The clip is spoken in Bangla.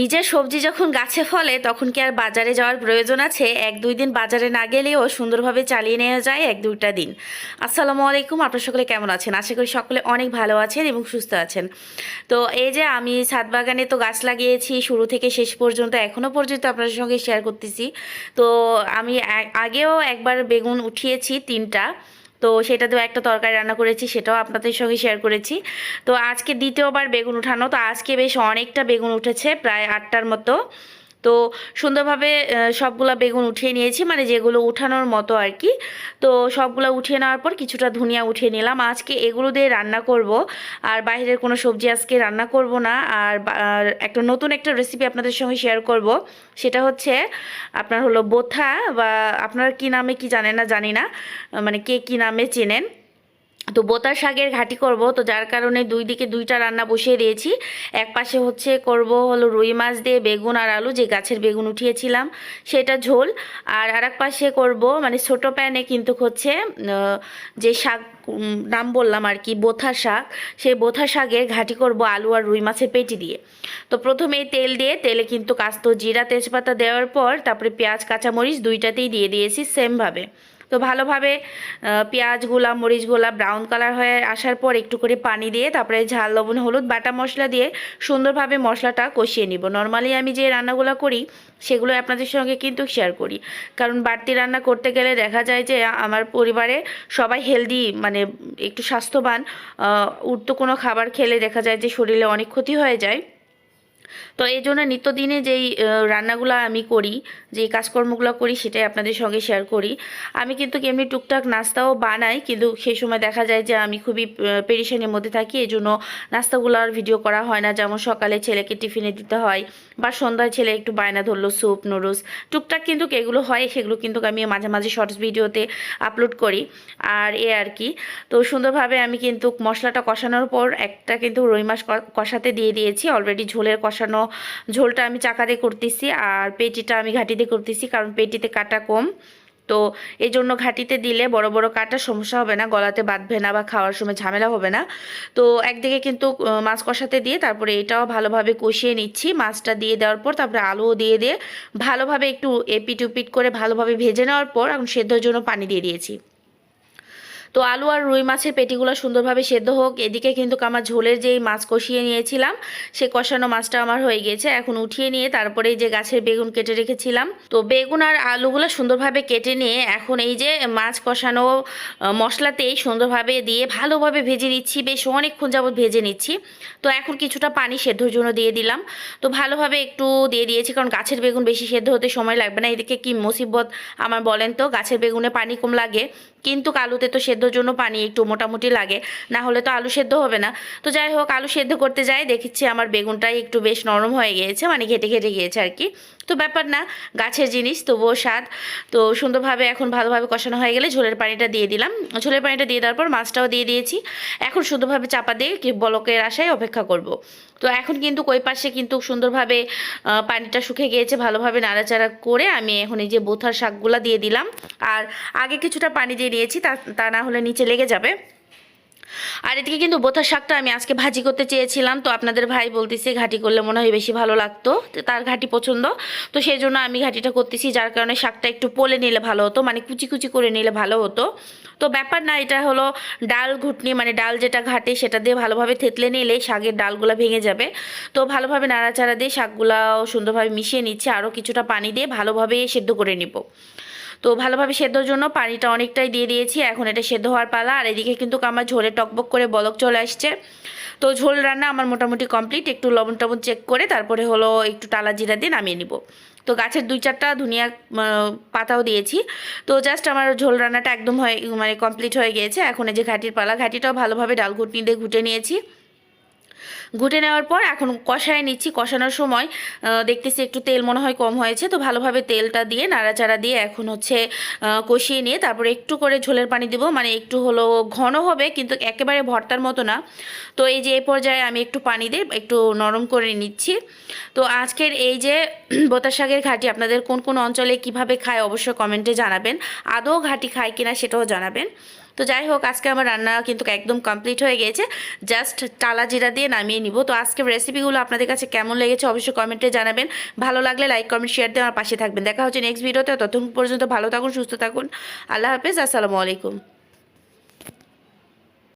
নিজের সবজি যখন গাছে ফলে, তখন কি আর বাজারে যাওয়ার প্রয়োজন আছে? এক দুই দিন বাজারে না গেলেও সুন্দরভাবে চালিয়ে নেওয়া যায় এক দুইটা দিন। আসসালামু আলাইকুম, আপনার সকলে কেমন আছেন? আশা করি সকলে অনেক ভালো আছেন এবং সুস্থ আছেন। তো এই যে আমি ছাদ বাগানে তো গাছ লাগিয়েছি, শুরু থেকে শেষ পর্যন্ত এখনও পর্যন্ত আপনাদের সঙ্গে শেয়ার করতেছি। তো আমি আগেও একবার বেগুন উঠিয়েছি তিনটা। তো সেটা সেটাতেও একটা তরকারি রান্না করেছি, সেটাও আপনাদের সঙ্গে শেয়ার করেছি। তো আজকে দ্বিতীয়বার বেগুন উঠানো, তো আজকে বেশ অনেকটা বেগুন উঠেছে, প্রায় আটটার মতো। তো সুন্দরভাবে সবগুলা বেগুন উঠিয়ে নিয়েছি মানে যেগুলো উঠানোর মতো আর কি তো সবগুলো উঠিয়ে নেওয়ার পর কিছুটা ধনিয়া উঠিয়ে নিলাম। আজকে এগুলো দিয়ে রান্না করব, আর বাইরের কোনো সবজি আজকে রান্না করব না। আর একটা নতুন একটা রেসিপি আপনাদের সঙ্গে শেয়ার করব, সেটা হচ্ছে আপনার হলো বোথা, বা আপনারা কি নামে কি জানেন না জানি না মানে কে কি নামে চেনেন। তো বোতার শাকের ঘাটি করব, তো যার কারণে দুই দিকে দুইটা রান্না বসিয়ে দিয়েছি। এক পাশে হচ্ছে করব হলো রুই মাছ দিয়ে বেগুন আর আলু, যে গাছের বেগুন উঠিয়েছিলাম, সেটা ঝোল। আর আরেক পাশে করব মানে ছোটো প্যানে কিন্তু হচ্ছে যে শাক নাম বললাম আর কি, বোথা শাক, সেই বোথা শাকের ঘাটি করব আলু আর রুই মাছের পেটি দিয়ে। তো প্রথমে তেল দিয়ে, তেলে কিন্তু কাস্ত জিরা, তেজপাতা দেওয়ার পর তারপরে পেঁয়াজ, কাঁচামরিচ দুইটাতেই দিয়ে দিয়েছি সেমভাবে তো ভালোভাবে পেঁয়াজগুলা মরিচগুলা ব্রাউন কালার হয়ে আসার পর একটু করে পানি দিয়ে তারপরে ঝাল, লবণ, হলুদ, বাটা মশলা দিয়ে সুন্দরভাবে মশলাটা কষিয়ে নিব। নর্মালি আমি যে রান্নাগুলো করি, সেগুলো আপনাদের সঙ্গে কিন্তু শেয়ার করি। কারণ বাড়তি রান্না করতে গেলে দেখা যায় যে, আমার পরিবারে সবাই হেলদি মানে একটু স্বাস্থ্যবান উঠতো কোনো খাবার খেলে দেখা যায় যে শরীরে অনেক ক্ষতি হয়ে যায়। তো এই জন্য নিত্যদিনে যেই রান্নাগুলো আমি করি যে কাজকর্মগুলো করি সেটাই আপনাদের সঙ্গে শেয়ার করি। আমি কিন্তু এমনি টুকটাক নাস্তাও বানাই, কিন্তু সেই সময় দেখা যায় যে আমি খুবই পেরিশানের মধ্যে থাকি, এই জন্য নাস্তাগুলো আর ভিডিও করা হয় না। যেমন সকালে ছেলেকে টিফিনে দিতে হয় বা সন্ধ্যায় ছেলে একটু বায়না ধরলো স্যুপ নুডলস টুকটাক কিন্তু এগুলো হয়, সেগুলো কিন্তু আমি মাঝে মাঝে শর্টস ভিডিওতে আপলোড করি। আর এ আর কি, তো সুন্দরভাবে আমি কিন্তু মশলাটা কষানোর পর একটা কিন্তু রুই মাছ কষাতে দিয়ে দিয়েছি অলরেডি ঝোলের কষানো ঝোলটা আমি চাকা দিয়ে করতেছি আর পেটিটা আমি ঘাটি দিয়ে করতেছি কারণ পেটিতে কাটা কম। তো এই জন্য ঘাটিতে দিলে বড় বড় কাটার সমস্যা হবে না, গলাতে বাঁধবে না বা খাওয়ার সময় ঝামেলা হবে না। তো একদিকে কিন্তু মাছ কষাতে দিয়ে তারপরে এটাও ভালোভাবে কষিয়ে নিচ্ছি। মাছটা দিয়ে দেওয়ার পর তারপরে আলুও দিয়ে দিয়ে ভালোভাবে একটু এপিট উপিট করে ভালোভাবে ভেজে নেওয়ার পর এখন সেদ্ধর জন্য পানি দিয়ে দিয়েছি। তো আলু আর রুই মাছের পেটিগুলো সুন্দরভাবে সেদ্ধ হোক। এদিকে কিন্তু আমার ঝোলের যেই মাছ কষিয়ে নিয়েছিলাম, সে কষানো মাছটা আমার হয়ে গেছে। এখন উঠিয়ে নিয়ে তারপরে যে গাছের বেগুন কেটে রেখেছিলাম। তো বেগুন আর আলুগুলো সুন্দরভাবে কেটে নিয়ে এখন এই যে মাছ কষানো মশলাতেই সুন্দরভাবে দিয়ে ভালোভাবে ভেজে নিচ্ছি। বেশ অনেকক্ষণ যাবত ভেজে নিচ্ছি। তো এখন কিছুটা পানি সেদ্ধর জন্য দিয়ে দিলাম। তো ভালোভাবে একটু দিয়ে দিয়েছি, কারণ গাছের বেগুন বেশি সেদ্ধ হতে সময় লাগবে না। এদিকে কি মুসিবত, আমার বলেন তো, গাছের বেগুনে পানি কম লাগে, কিন্তু আলুতে তো সেদ্ধর জন্য পানি একটু মোটামুটি লাগে, না হলে তো আলু সেদ্ধ হবে না। তো যাই হোক, আলু সেদ্ধ করতে যাই, দেখেছি আমার বেগুনটাই একটু বেশ নরম হয়ে গিয়েছে মানে ঘেটে ঘেটে গিয়েছে আর কি। তো ব্যাপার না, গাছের জিনিস, তবুও স্বাদ। তো সুন্দরভাবে এখন ভালোভাবে কষানো হয়ে গেলে ঝোলের পানিটা দিয়ে দিলাম। ঝোলের পানিটা দিয়ে দেওয়ার পর মাছটাও দিয়ে দিয়েছি। এখন সুন্দরভাবে চাপা দিয়ে কি বলকের আশায় অপেক্ষা করব। তো এখন কিন্তু কই পাশে কিন্তু সুন্দরভাবে পানিটা শুকে গিয়েছে, ভালোভাবে নাড়াচাড়া করে আমি এখন এই যে বোথার শাকগুলা দিয়ে দিলাম। আর আগে কিছুটা পানি দিয়ে নিয়েছি, তা তা না হলে নিচে লেগে যাবে। আর এদিকে কিন্তু বোথার শাকটা আমি আজকে ভাজি করতে চেয়েছিলাম, তো আপনাদের ভাই বলতেছে ঘাটি করলে মনে হয় বেশি ভালো লাগতো তার ঘাটি পছন্দ। তো সেই জন্য আমি ঘাটিটা করতেছি, যার কারণে শাকটা একটু পোলে নিলে ভালো হতো মানে কুচি কুচি করে নিলে ভালো হতো। তো ব্যাপার না, এটা হলো ডাল ঘুটনি মানে ডাল যেটা ঘাটে সেটা দিয়ে ভালোভাবে থেতলে নিলে শাকের ডালগুলো ভেঙে যাবে। তো ভালোভাবে নাড়াচাড়া দিয়ে শাকগুলাও সুন্দরভাবে মিশিয়ে নিচ্ছে, আরও কিছুটা পানি দিয়ে ভালোভাবে সেদ্ধ করে নিব। তো ভালোভাবে সেদ্ধর জন্য পানিটা অনেকটাই দিয়ে দিয়েছি। এখন এটা সেদ্ধ হওয়ার পালা। আর এদিকে কিন্তু আমার ঝোলে টকবক করে বলক চলে আসছে। তো ঝোল রান্না আমার মোটামুটি কমপ্লিট। একটু লবণ টবণ চেক করে তারপরে হলো একটু টালা জিরা দিয়ে নামিয়ে নিব। তো গাছের দুই চারটা ধুনিয়া পাতাও দিয়েছি। তো জাস্ট আমার ঝোল রান্নাটা একদম হয়ে মানে কমপ্লিট হয়ে গিয়েছে। এখন এই যে ঘাটির পালা, ঘাটিটাও ভালোভাবে ডাল ঘুটনি দিয়ে ঘুটে নিয়েছি। ঘুটে নেওয়ার পর এখন কষায় নিচ্ছি। কষানোর সময় দেখতেছি একটু তেল মনে হয় কম হয়েছে, তো ভালোভাবে তেলটা দিয়ে, নাড়াচাড়া দিয়ে এখন হচ্ছে কষিয়ে নিয়ে তারপরে একটু করে ঝোলের পানি দিব। মানে একটু হলো ঘন হবে, কিন্তু একেবারে ভর্তার মতো না। তো এই যে এই পর্যায়ে আমি একটু পানি দিয়ে একটু নরম করে নিচ্ছি। তো আজকের এই যে বোতা শাকের ঘাটি আপনাদের কোন কোন অঞ্চলে কীভাবে খায় অবশ্যই কমেন্টে জানাবেন। আদৌ ঘাটি খায় কিনা সেটাও জানাবেন। তো যাই হোক, আজকে আমার রান্না কিন্তু একদম কমপ্লিট হয়ে গিয়েছে জাস্ট টালা জিরা দিয়ে নামিয়ে নিব। তো আজকের রেসিপিগুলো আপনাদের কাছে কেমন লেগেছে অবশ্যই কমেন্টে জানাবেন। ভালো লাগলে লাইক কমেন্ট শেয়ার দিয়ে আমার পাশে থাকবেন। দেখা হচ্ছে নেক্সট ভিডিওতে ততক্ষণ পর্যন্ত ভালো থাকুন, সুস্থ থাকুন। আল্লাহ হাফেজ, আসসালামু আলাইকুম।